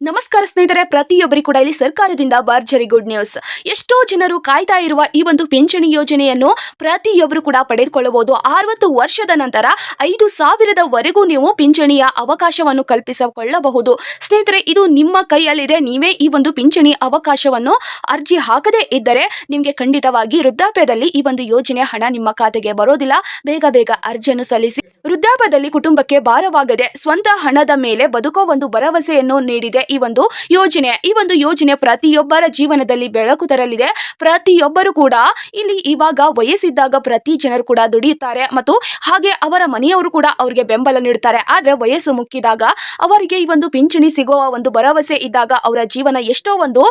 ನಮಸ್ಕಾರ ಸ್ನೇಹಿತರೆ ಪ್ರತಿಯೊಬ್ಬರಿಗೂ ಕೂಡ ಇಲ್ಲಿ ಸರ್ಕಾರದಿಂದ ಭರ್ಜರಿ ಗುಡ್ ನ್ಯೂಸ್ ಎಷ್ಟೋ ಜನರು ಕಾಯ್ತಾ ಇರುವ ಈ ಒಂದು ಪಿಂಚಣಿ ಯೋಜನೆಯನ್ನು ಪ್ರತಿಯೊಬ್ಬರು ಕೂಡ ಪಡೆದುಕೊಳ್ಳಬಹುದು. ಅರವತ್ತು ವರ್ಷದ ನಂತರ ಐದು ಸಾವಿರದವರೆಗೂ ನೀವು ಪಿಂಚಣಿಯ ಅವಕಾಶವನ್ನು ಕಲ್ಪಿಸಿಕೊಳ್ಳಬಹುದು. ಸ್ನೇಹಿತರೆ, ಇದು ನಿಮ್ಮ ಕೈಯಲ್ಲಿದೆ. ನೀವೇ ಈ ಒಂದು ಪಿಂಚಣಿ ಅವಕಾಶವನ್ನು ಅರ್ಜಿ ಹಾಕದೇ ಇದ್ದರೆ ನಿಮಗೆ ಖಂಡಿತವಾಗಿ ವೃದ್ಧಾಪ್ಯದಲ್ಲಿ ಈ ಒಂದು ಯೋಜನೆ ಹಣ ನಿಮ್ಮ ಖಾತೆಗೆ ಬರೋದಿಲ್ಲ. ಬೇಗ ಬೇಗ ಅರ್ಜಿಯನ್ನು ಸಲ್ಲಿಸಿ. ವೃದ್ಧಾಪ್ಯದಲ್ಲಿ ಕುಟುಂಬಕ್ಕೆ ಭಾರವಾಗದೆ ಸ್ವಂತ ಹಣದ ಮೇಲೆ ಬದುಕೋ ಒಂದು ಭರವಸೆಯನ್ನು ನೀಡಿದೆ ಈ ಒಂದು ಯೋಜನೆ. ಈ ಒಂದು ಯೋಜನೆ ಪ್ರತಿಯೊಬ್ಬರ ಜೀವನದಲ್ಲಿ ಬೆಳಕು ತರಲಿದೆ. ಪ್ರತಿಯೊಬ್ಬರು ಕೂಡ ಇಲ್ಲಿ ಇವಾಗ ವಯಸ್ಸಿದ್ದಾಗ ಪ್ರತಿ ಜನರು ಕೂಡ ದುಡಿಯುತ್ತಾರೆ ಮತ್ತು ಹಾಗೆ ಅವರ ಮನೆಯವರು ಕೂಡ ಅವರಿಗೆ ಬೆಂಬಲ ನೀಡುತ್ತಾರೆ. ಆದರೆ ವಯಸ್ಸು ಮುಕ್ಕಿದಾಗ ಅವರಿಗೆ ಈ ಒಂದು ಪಿಂಚಣಿ ಸಿಗುವ ಒಂದು ಭರವಸೆ ಇದ್ದಾಗ ಅವರ ಜೀವನ ಎಷ್ಟೋ ಒಂದು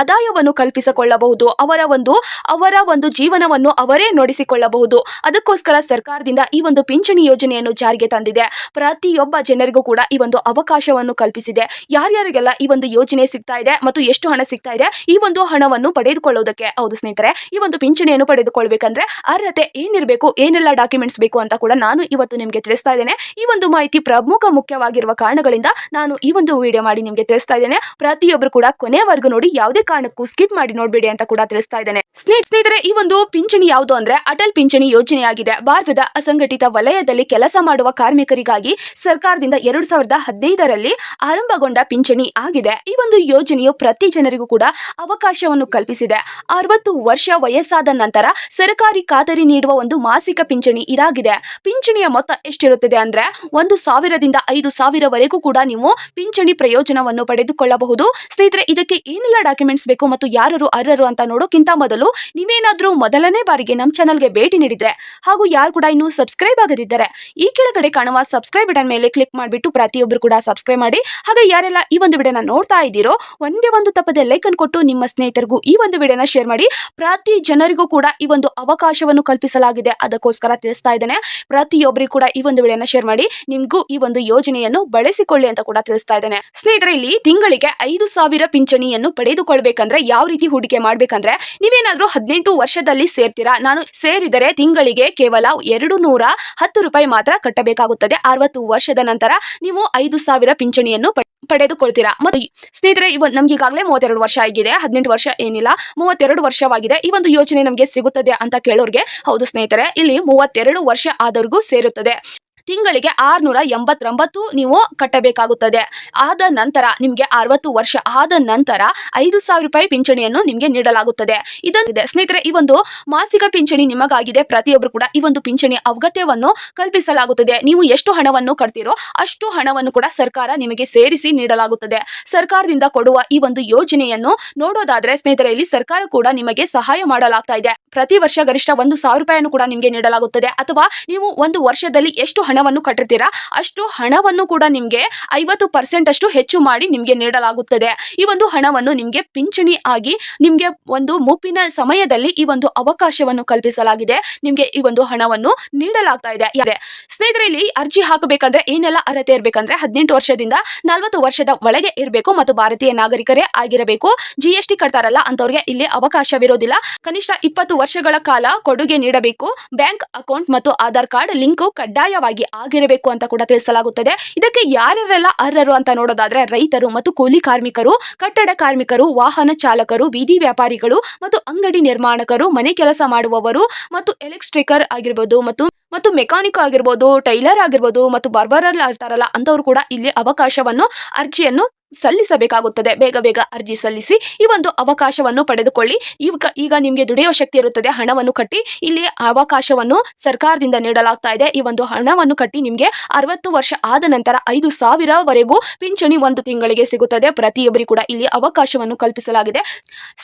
ಆದಾಯವನ್ನು ಕಲ್ಪಿಸಿಕೊಳ್ಳಬಹುದು. ಅವರ ಒಂದು ಅವರ ಒಂದು ಜೀವನವನ್ನು ಅವರೇ ನೋಡಿಸಿಕೊಳ್ಳಬಹುದು. ಅದಕ್ಕೋಸ್ಕರ ಸರ್ಕಾರದಿಂದ ಈ ಒಂದು ಪಿಂಚಣಿ ಯೋಜನೆಯನ್ನು ಜಾರಿಗೆ ತಂದಿದೆ. ಪ್ರತಿಯೊಬ್ಬ ಜನರಿಗೂ ಕೂಡ ಈ ಒಂದು ಅವಕಾಶವನ್ನು ಕಲ್ಪಿಸಿದೆ. ಯಾರ್ಯಾರಿಗೆಲ್ಲ ಈ ಒಂದು ಯೋಜನೆ ಸಿಗ್ತಾ ಇದೆ ಮತ್ತು ಎಷ್ಟು ಹಣ ಸಿಗ್ತಾ ಇದೆ, ಈ ಒಂದು ಹಣವನ್ನು ಪಡೆದುಕೊಳ್ಳುವುದಕ್ಕೆ ಹೌದು ಸ್ನೇಹಿತರೆ, ಈ ಒಂದು ಪಿಂಚಣಿಯನ್ನು ಪಡೆದುಕೊಳ್ಬೇಕಂದ್ರೆ ಅರ್ಹತೆ ಏನಿರಬೇಕು, ಏನೆಲ್ಲ ಡಾಕ್ಯುಮೆಂಟ್ಸ್ ಬೇಕು ಅಂತ ಕೂಡ ನಾನು ಇವತ್ತು ನಿಮಗೆ ತಿಳಿಸ್ತಾ ಇದ್ದೇನೆ. ಈ ಒಂದು ಮಾಹಿತಿ ಪ್ರಮುಖ ಮುಖ್ಯವಾಗಿರುವ ಕಾರಣಗಳಿಂದ ನಾನು ಈ ಒಂದು ವಿಡಿಯೋ ಮಾಡಿ ನಿಮಗೆ ತಿಳಿಸ್ತಾ ಇದ್ದೇನೆ. ಪ್ರತಿಯೊಬ್ಬರು ಕೂಡ ಕೊನೆವರೆಗೂ ನೋಡಿ, ಯಾವುದೇ ಕಾರಣಕ್ಕೂ ಸ್ಕಿಪ್ ಮಾಡಿ ನೋಡಬೇಡಿ ಅಂತ ಕೂಡ ತಿಳಿಸ್ತಾ ಇದ್ದೇನೆ. ಸ್ನೇಹಿತ ಸ್ನೇಹಿತರೆ, ಈ ಒಂದು ಪಿಂಚಣಿ ಯಾವುದು ಅಂದ್ರೆ ಅಟಲ್ ಪಿಂಚಣಿ ಯೋಜನೆಯಾಗಿದೆ. ಭಾರತದ ಅಸಂಘಟಿತ ವಲಯದಲ್ಲಿ ಕೆಲಸ ಮಾಡುವ ಕಾರ್ಮಿಕರಿಗಾಗಿ ಸರ್ಕಾರದಿಂದ ಎರಡು ಸಾವಿರದ ಹದಿನೈದರಲ್ಲಿ ಆರಂಭಗೊಂಡ ಪಿಂಚಣಿ ಆಗಿದೆ. ಈ ಒಂದು ಯೋಜನೆಯು ಪ್ರತಿ ಜನರಿಗೂ ಕೂಡ ಅವಕಾಶವನ್ನು ಕಲ್ಪಿಸಿದೆ. ಅರವತ್ತು ವರ್ಷ ವಯಸ್ಸಾದ ನಂತರ ಸರ್ಕಾರಿ ಖಾತರಿ ನೀಡುವ ಒಂದು ಮಾಸಿಕ ಪಿಂಚಣಿ ಇದಾಗಿದೆ. ಪಿಂಚಣಿಯ ಮೊತ್ತ ಎಷ್ಟಿರುತ್ತದೆ ಅಂದ್ರೆ ಒಂದು ಸಾವಿರದಿಂದ ಐದು ಸಾವಿರವರೆಗೂ ಕೂಡ ನೀವು ಪಿಂಚಣಿ ಪ್ರಯೋಜನವನ್ನು ಪಡೆದುಕೊಳ್ಳಬಹುದು. ಸ್ನೇಹಿತರೆ, ಇದಕ್ಕೆ ಏನೆಲ್ಲ ಡಾಕ್ಯುಮೆಂಟ್ಸ್ ಬೇಕು ಮತ್ತು ಯಾರು ಅರ್ಹರು ಅಂತ ನೋಡೋಕ್ಕಿಂತ ಮೊದಲು ನೀವೇನಾದರೂ ಮೊದಲನೇ ಬಾರಿಗೆ ನಮ್ಮ ಚಾನಲ್ಗೆ ಭೇಟಿ ನೀಡಿದ್ರೆ ಹಾಗೂ ಯಾರು ಕೂಡ ಇನ್ನೂ ಸಬ್ಸ್ಕ್ರೈಬ್ ಆಗದಿದ್ದರೆ ಈ ಕೆಳಗಡೆ ಕಾಣುವ ಸಬ್ಸ್ಕ್ರೈಬ್ ಬಟನ್ ಮೇಲೆ ಕ್ಲಿಕ್ ಮಾಡಿಬಿಟ್ಟು ಪ್ರತಿಯೊಬ್ಬರು ಕೂಡ ಸಬ್ಸ್ಕ್ರೈಬ್ ಮಾಡಿ. ಹಾಗೆ ಯಾರೆಲ್ಲ ಈ ಒಂದು ವಿಡಿಯೋನ ನೋಡ್ತಾ ಇದ್ದೀರೋ, ಒಂದೇ ಒಂದು ತಪ್ಪದೆ ಲೈಕ್ ಅನ್ನು ಕೊಟ್ಟು ನಿಮ್ಮ ಸ್ನೇಹಿತರಿಗೂ ಈ ಒಂದು ವಿಡಿಯೋನ ಶೇರ್ ಮಾಡಿ. ಪ್ರತಿ ಜನರಿಗೂ ಕೂಡ ಈ ಒಂದು ಅವಕಾಶವನ್ನು ಕಲ್ಪಿಸಲಾಗಿದೆ. ಅದಕ್ಕೋಸ್ಕರ ತಿಳಿಸ್ತಾ ಇದ್ದೇನೆ. ಪ್ರತಿಯೊಬ್ಬರಿಗೂ ಕೂಡ ಈ ಒಂದು ವಿಡಿಯೋನ ಶೇರ್ ಮಾಡಿ. ನಿಮಗೂ ಈ ಒಂದು ಯೋಜನೆಯನ್ನು ಬಳಸಿಕೊಳ್ಳಿ ಅಂತ ಕೂಡ ತಿಳಿಸ್ತಾ ಇದ್ದೇನೆ. ಸ್ನೇಹಿತರೆ, ಇಲ್ಲಿ ತಿಂಗಳಿಗೆ ಐದು ಸಾವಿರ ಪಿಂಚಣಿಯನ್ನು ಪಡೆದುಕೊಳ್ಬೇಕಂದ್ರೆ ಯಾವ ರೀತಿ ಹೂಡಿಕೆ ಮಾಡ್ಬೇಕಂದ್ರೆ, ನೀವೇನಾದ್ರೂ ಹದಿನೆಂಟು ವರ್ಷದಲ್ಲಿ ಸೇರ್ತೀರಾ? ನಾನು ಸೇರಿದರೆ ತಿಂಗಳಿಗೆ ಕೇವಲ ಎರಡು ನೂರ ಹತ್ತು ರೂಪಾಯಿ ಮಾತ್ರ ಕಟ್ಟಬೇಕಾಗುತ್ತದೆ. ಅರವತ್ತು ವರ್ಷದ ನಂತರ ನೀವು ಐದು ಸಾವಿರ ಪಿಂಚಣಿಯನ್ನು ಪಡ್- ಪಡೆದುಕೊಳ್ತೀರಾ. ಮತ್ತು ಸ್ನೇಹಿತರೆ, ಇವ ನಮ್ಗೆ ಈಗಾಗಲೇ ಮೂವತ್ತೆರಡು ವರ್ಷ ಆಗಿದೆ. ಹದಿನೆಂಟು ವರ್ಷ ಏನಿಲ್ಲ. ಮೂವತ್ತೆರಡು ವರ್ಷವಾಗಿದೆ. ಈ ಒಂದು ಯೋಜನೆ ನಮಗೆ ಸಿಗುತ್ತದೆ ಅಂತ ಕೇಳೋರ್ಗೆ ಹೌದು ಸ್ನೇಹಿತರೆ, ಇಲ್ಲಿ ಮೂವತ್ತೆರಡು ವರ್ಷ ಆದವ್ರಿಗೂ ಸೇರುತ್ತದೆ. ತಿಂಗಳಿಗೆ ಆರ್ನೂರ ಎಂಬತ್ತೊಂಬತ್ತು ನೀವು ಕಟ್ಟಬೇಕಾಗುತ್ತದೆ. ಆದ ನಂತರ ನಿಮಗೆ ಅರವತ್ತು ವರ್ಷ ಆದ ನಂತರ ಐದು ಸಾವಿರ ರೂಪಾಯಿ ಪಿಂಚಣಿಯನ್ನು ನಿಮಗೆ ನೀಡಲಾಗುತ್ತದೆ. ಇದೊಂದಿದೆ ಸ್ನೇಹಿತರೆ, ಈ ಒಂದು ಮಾಸಿಕ ಪಿಂಚಣಿ ನಿಮಗಾಗಿದೆ. ಪ್ರತಿಯೊಬ್ಬರು ಕೂಡ ಈ ಒಂದು ಪಿಂಚಣಿ ಅಗತ್ಯವನ್ನು ಕಲ್ಪಿಸಲಾಗುತ್ತದೆ. ನೀವು ಎಷ್ಟು ಹಣವನ್ನು ಕಟ್ತೀರೋ ಅಷ್ಟು ಹಣವನ್ನು ಕೂಡ ಸರ್ಕಾರ ನಿಮಗೆ ಸೇರಿಸಿ ನೀಡಲಾಗುತ್ತದೆ. ಸರ್ಕಾರದಿಂದ ಕೊಡುವ ಈ ಒಂದು ಯೋಜನೆಯನ್ನು ನೋಡೋದಾದ್ರೆ ಸ್ನೇಹಿತರೆ, ಇಲ್ಲಿ ಸರ್ಕಾರ ಕೂಡ ನಿಮಗೆ ಸಹಾಯ ಮಾಡಲಾಗ್ತಾ ಇದೆ. ಪ್ರತಿ ವರ್ಷ ಗರಿಷ್ಠ ಒಂದು ಸಾವಿರ ರೂಪಾಯಿಯನ್ನು ಕೂಡ ನಿಮಗೆ ನೀಡಲಾಗುತ್ತದೆ. ಅಥವಾ ನೀವು ಒಂದು ವರ್ಷದಲ್ಲಿ ಎಷ್ಟು ಹಣವನ್ನು ಕಟ್ಟಿರ್ತೀರಾ, ಅಷ್ಟು ಹಣವನ್ನು ಕೂಡ ನಿಮಗೆ ಐವತ್ತು ಪರ್ಸೆಂಟ್ ಅಷ್ಟು ಹೆಚ್ಚು ಮಾಡಿ ನಿಮಗೆ ನೀಡಲಾಗುತ್ತದೆ. ಈ ಒಂದು ಹಣವನ್ನು ನಿಮಗೆ ಪಿಂಚಣಿ ಆಗಿ ನಿಮಗೆ ಒಂದು ಮುಪ್ಪಿನ ಸಮಯದಲ್ಲಿ ಈ ಒಂದು ಅವಕಾಶವನ್ನು ಕಲ್ಪಿಸಲಾಗಿದೆ. ನಿಮಗೆ ಈ ಒಂದು ಹಣವನ್ನು ನೀಡಲಾಗ್ತಾ ಇದೆ. ಸ್ನೇಹಿತರೆ, ಇಲ್ಲಿ ಅರ್ಜಿ ಹಾಕಬೇಕಂದ್ರೆ ಏನೆಲ್ಲ ಅರ್ಹತೆ ಇರಬೇಕಂದ್ರೆ ಹದಿನೆಂಟು ವರ್ಷದಿಂದ ನಲವತ್ತು ವರ್ಷದ ಒಳಗೆ ಇರಬೇಕು ಮತ್ತು ಭಾರತೀಯ ನಾಗರಿಕರೇ ಆಗಿರಬೇಕು. ಜಿ ಎಸ್ ಟಿ ಕಟ್ತಾರಲ್ಲ ಅಂತವ್ರಿಗೆ ಇಲ್ಲಿ ಅವಕಾಶವಿರೋದಿಲ್ಲ. ಕನಿಷ್ಠ ಇಪ್ಪತ್ತು ವರ್ಷಗಳ ಕಾಲ ಕೊಡುಗೆ ನೀಡಬೇಕು. ಬ್ಯಾಂಕ್ ಅಕೌಂಟ್ ಮತ್ತು ಆಧಾರ್ ಕಾರ್ಡ್ ಲಿಂಕ್ ಕಡ್ಡಾಯವಾಗಿ ಆಗಿರಬೇಕು ಅಂತ ಕೂಡ ತಿಳಿಸಲಾಗುತ್ತದೆ. ಇದಕ್ಕೆ ಯಾರ್ಯಾರೆಲ್ಲ ಅರ್ಹರು ಅಂತ ನೋಡೋದಾದ್ರೆ ರೈತರು ಮತ್ತು ಕೂಲಿ ಕಾರ್ಮಿಕರು, ಕಟ್ಟಡ ಕಾರ್ಮಿಕರು, ವಾಹನ ಚಾಲಕರು, ಬೀದಿ ವ್ಯಾಪಾರಿಗಳು ಮತ್ತು ಅಂಗಡಿ ನಿರ್ಮಾಣಕರು, ಮನೆ ಕೆಲಸ ಮಾಡುವವರು ಮತ್ತು ಎಲೆಕ್ಟ್ರಿಕರ್ ಆಗಿರ್ಬೋದು ಮತ್ತು ಮತ್ತು ಮೆಕ್ಯಾನಿಕ್ ಆಗಿರ್ಬೋದು, ಟೈಲರ್ ಆಗಿರ್ಬೋದು ಮತ್ತು ಬಾರ್ಬರಲ್ ಆಗ್ತಾರಲ್ಲ ಅಂತವ್ರು ಕೂಡ ಇಲ್ಲಿ ಅವಕಾಶವನ್ನು, ಅರ್ಜಿಯನ್ನು ಸಲ್ಲಿಸಬೇಕಾಗುತ್ತದೆ. ಬೇಗ ಬೇಗ ಅರ್ಜಿ ಸಲ್ಲಿಸಿ ಈ ಒಂದು ಅವಕಾಶವನ್ನು ಪಡೆದುಕೊಳ್ಳಿ. ಈಗ ಈಗ ನಿಮಗೆ ದುಡಿಯುವ ಶಕ್ತಿ ಇರುತ್ತದೆ. ಹಣವನ್ನು ಕಟ್ಟಿ ಇಲ್ಲಿ ಅವಕಾಶವನ್ನು ಸರ್ಕಾರದಿಂದ ನೀಡಲಾಗ್ತಾ ಇದೆ. ಈ ಒಂದು ಹಣವನ್ನು ಕಟ್ಟಿ ನಿಮಗೆ ಅರವತ್ತು ವರ್ಷ ಆದ ನಂತರ ಐದು ಸಾವಿರವರೆಗೂ ಪಿಂಚಣಿ ಒಂದು ತಿಂಗಳಿಗೆ ಸಿಗುತ್ತದೆ. ಪ್ರತಿಯೊಬ್ಬರಿಗೂ ಕೂಡ ಇಲ್ಲಿ ಅವಕಾಶವನ್ನು ಕಲ್ಪಿಸಲಾಗಿದೆ.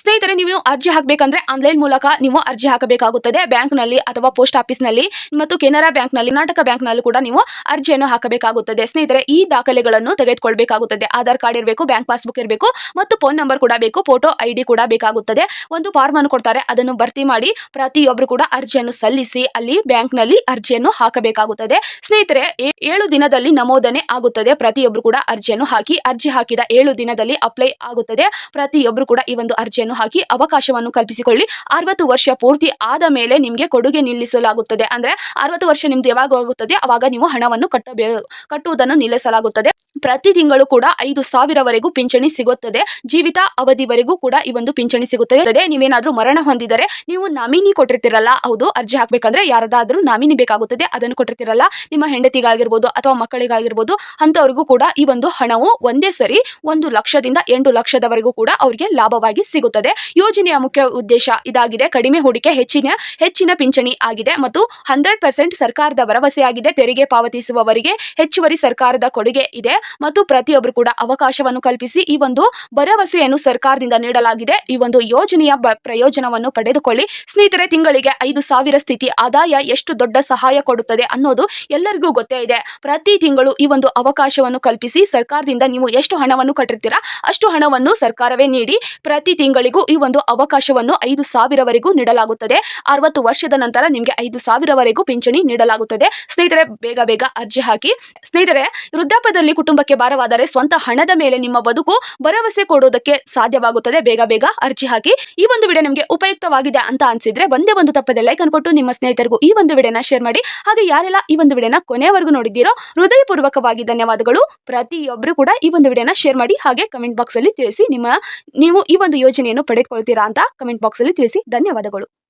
ಸ್ನೇಹಿತರೆ, ನೀವು ಅರ್ಜಿ ಹಾಕಬೇಕಂದ್ರೆ ಆನ್ಲೈನ್ ಮೂಲಕ ನೀವು ಅರ್ಜಿ ಹಾಕಬೇಕಾಗುತ್ತದೆ. ಬ್ಯಾಂಕ್ನಲ್ಲಿ ಅಥವಾ ಪೋಸ್ಟ್ ಆಫೀಸ್ನಲ್ಲಿ ಮತ್ತು ಕೆನರಾ ಬ್ಯಾಂಕ್ನಲ್ಲಿ, ಕರ್ನಾಟಕ ಬ್ಯಾಂಕ್ನಲ್ಲೂ ಕೂಡ ನೀವು ಅರ್ಜಿಯನ್ನು ಹಾಕಬೇಕಾಗುತ್ತದೆ. ಸ್ನೇಹಿತರೆ, ಈ ದಾಖಲೆಗಳನ್ನು ತೆಗೆದುಕೊಳ್ಬೇಕಾಗುತ್ತದೆ. ಆಧಾರ್ ಕಾರ್ಡ್ ಇರಬೇಕು, ಬ್ಯಾಂಕ್ ಪಾಸ್ಬುಕ್ ಇರಬೇಕು ಮತ್ತು ಫೋನ್ ನಂಬರ್ ಕೂಡ ಬೇಕು, ಫೋಟೋ ಐ ಡಿ ಕೂಡ ಬೇಕಾಗುತ್ತದೆ. ಒಂದು ಫಾರ್ಮ್ ಅನ್ನು ಕೊಡ್ತಾರೆ. ಅದನ್ನು ಭರ್ತಿ ಮಾಡಿ ಪ್ರತಿಯೊಬ್ಬರು ಕೂಡ ಅರ್ಜಿಯನ್ನು ಸಲ್ಲಿಸಿ ಅಲ್ಲಿ ಬ್ಯಾಂಕ್ನಲ್ಲಿ ಅರ್ಜಿಯನ್ನು ಹಾಕಬೇಕಾಗುತ್ತದೆ. ಸ್ನೇಹಿತರೆ ಏಳು ದಿನದಲ್ಲಿ ನಮೂದನೆ ಆಗುತ್ತದೆ. ಪ್ರತಿಯೊಬ್ಬರು ಕೂಡ ಅರ್ಜಿಯನ್ನು ಹಾಕಿ, ಅರ್ಜಿ ಹಾಕಿದ ಏಳು ದಿನದಲ್ಲಿ ಅಪ್ಲೈ ಆಗುತ್ತದೆ. ಪ್ರತಿಯೊಬ್ಬರು ಕೂಡ ಈ ಒಂದು ಅರ್ಜಿಯನ್ನು ಹಾಕಿ ಅವಕಾಶವನ್ನು ಕಲ್ಪಿಸಿಕೊಳ್ಳಿ. ಅರವತ್ತು ವರ್ಷ ಪೂರ್ತಿ ಆದ ಮೇಲೆ ನಿಮಗೆ ಕೊಡುಗೆ ನಿಲ್ಲಿಸಲಾಗುತ್ತದೆ. ಅಂದ್ರೆ ಅರವತ್ತು ವರ್ಷ ನಿಮ್ದು ಯಾವಾಗ ಹೋಗುತ್ತದೆ ಅವಾಗ ನೀವು ಹಣವನ್ನು ಕಟ್ಟಬೇ, ಕಟ್ಟುವುದನ್ನು ನಿಲ್ಲಿಸಲಾಗುತ್ತದೆ. ಪ್ರತಿ ತಿಂಗಳು ಕೂಡ ಐದು ಸಾವಿರವರೆಗೂ ಪಿಂಚಣಿ ಸಿಗುತ್ತದೆ. ಜೀವಿತ ಅವಧಿವರೆಗೂ ಕೂಡ ಈ ಒಂದು ಪಿಂಚಣಿ ಸಿಗುತ್ತದೆ. ನೀವೇನಾದರೂ ಮರಣ ಹೊಂದಿದರೆ ನೀವು ನಾಮಿನಿ ಕೊಟ್ಟಿರ್ತಿರಲ್ಲ. ಹೌದು, ಅರ್ಜಿ ಹಾಕ್ಬೇಕಂದ್ರೆ ಯಾರದಾದರೂ ನಾಮಿನಿ ಬೇಕಾಗುತ್ತದೆ. ಅದನ್ನು ಕೊಟ್ಟಿರ್ತಿರಲ್ಲ. ನಿಮ್ಮ ಹೆಂಡತಿಗಾಗಿರ್ಬೋದು ಅಥವಾ ಮಕ್ಕಳಿಗಾಗಿರ್ಬೋದು ಅಂತವರಿಗೂ ಕೂಡ ಈ ಒಂದು ಹಣವು ಒಂದೇ ಸರಿ ಒಂದು ಲಕ್ಷದಿಂದ ಎಂಟು ಲಕ್ಷದವರೆಗೂ ಕೂಡ ಅವರಿಗೆ ಲಾಭವಾಗಿ ಸಿಗುತ್ತದೆ. ಯೋಜನೆಯ ಮುಖ್ಯ ಉದ್ದೇಶ ಇದಾಗಿದೆ. ಕಡಿಮೆ ಹೂಡಿಕೆ, ಹೆಚ್ಚಿನ ಹೆಚ್ಚಿನ ಪಿಂಚಣಿ ಆಗಿದೆ. ಮತ್ತು ಹಂಡ್ರೆಡ್ ಪರ್ಸೆಂಟ್ ಸರ್ಕಾರದ ಭರವಸೆಯಾಗಿದೆ. ತೆರಿಗೆ ಪಾವತಿಸುವವರಿಗೆ ಹೆಚ್ಚುವರಿ ಸರ್ಕಾರದ ಕೊಡುಗೆ ಇದೆ. ಮತ್ತು ಪ್ರತಿಯೊಬ್ಬರು ಕೂಡ ಅವಕಾಶವನ್ನು ಕಲ್ಪಿಸಿ ಈ ಒಂದು ಭರವಸೆಯನ್ನು ಸರ್ಕಾರದಿಂದ ನೀಡಲಾಗಿದೆ. ಈ ಒಂದು ಯೋಜನೆಯ ಪ್ರಯೋಜನವನ್ನು ಪಡೆದುಕೊಳ್ಳಿ. ಸ್ನೇಹಿತರೆ, ತಿಂಗಳಿಗೆ ಐದು ಸಾವಿರ ಸ್ಥಿತಿ ಆದಾಯ ಎಷ್ಟು ದೊಡ್ಡ ಸಹಾಯ ಕೊಡುತ್ತದೆ ಅನ್ನೋದು ಎಲ್ಲರಿಗೂ ಗೊತ್ತೇ ಇದೆ. ಪ್ರತಿ ತಿಂಗಳು ಈ ಒಂದು ಅವಕಾಶವನ್ನು ಕಲ್ಪಿಸಿ ಸರ್ಕಾರದಿಂದ ನೀವು ಎಷ್ಟು ಹಣವನ್ನು ಕಟ್ಟಿರ್ತೀರಾ, ಅಷ್ಟು ಹಣವನ್ನು ಸರ್ಕಾರವೇ ನೀಡಿ ಪ್ರತಿ ತಿಂಗಳಿಗೂ ಈ ಒಂದು ಅವಕಾಶವನ್ನು ಐದು ಸಾವಿರವರೆಗೂ ನೀಡಲಾಗುತ್ತದೆ. ಅರವತ್ತು ವರ್ಷದ ನಂತರ ನಿಮಗೆ ಐದು ಸಾವಿರವರೆಗೂ ಪಿಂಚಣಿ ನೀಡಲಾಗುತ್ತದೆ. ಸ್ನೇಹಿತರೆ, ಬೇಗ ಬೇಗ ಅರ್ಜಿ ಹಾಕಿ. ಸ್ನೇಹಿತರೆ ವೃದ್ಧಾಪದಲ್ಲಿ ಕುಟುಂಬಕ್ಕೆ ಭಾರವಾದರೆ ಸ್ವಂತ ಹಣದ ಮೇಲೆ ನಿಮ್ಮ ಬದುಕು ಭರವಸೆ ಕೊಡೋದಕ್ಕೆ ಸಾಧ್ಯವಾಗುತ್ತದೆ. ಬೇಗ ಬೇಗ ಅರ್ಜಿ ಹಾಕಿ. ಈ ಒಂದು ವಿಡಿಯೋ ನಿಮಗೆ ಉಪಯುಕ್ತವಾಗಿದೆ ಅಂತ ಅನ್ಸಿದ್ರೆ ಒಂದೇ ಒಂದು ತಪ್ಪದೆ ಲೈಕ್ ಅನ್ಕೊಟ್ಟು ನಿಮ್ಮ ಸ್ನೇಹಿತರಿಗೂ ಈ ಒಂದು ವಿಡಿಯೋನ ಶೇರ್ ಮಾಡಿ. ಹಾಗೆ ಯಾರೆಲ್ಲ ಈ ಒಂದು ವಿಡಿಯೋನ ಕೊನೆಯವರೆಗೂ ನೋಡಿದ್ದೀರೋ ಹೃದಯಪೂರ್ವಕವಾಗಿ ಧನ್ಯವಾದಗಳು. ಪ್ರತಿಯೊಬ್ಬರು ಕೂಡ ಈ ಒಂದು ವಿಡಿಯೋನ ಶೇರ್ ಮಾಡಿ. ಹಾಗೆ ಕಮೆಂಟ್ ಬಾಕ್ಸ್ ಅಲ್ಲಿ ತಿಳಿಸಿ ನಿಮ್ಮ, ನೀವು ಈ ಒಂದು ಯೋಜನೆಯನ್ನು ಪಡೆದುಕೊಳ್ತೀರಾ ಅಂತ ಕಮೆಂಟ್ ಬಾಕ್ಸ್ ಅಲ್ಲಿ ತಿಳಿಸಿ. ಧನ್ಯವಾದಗಳು.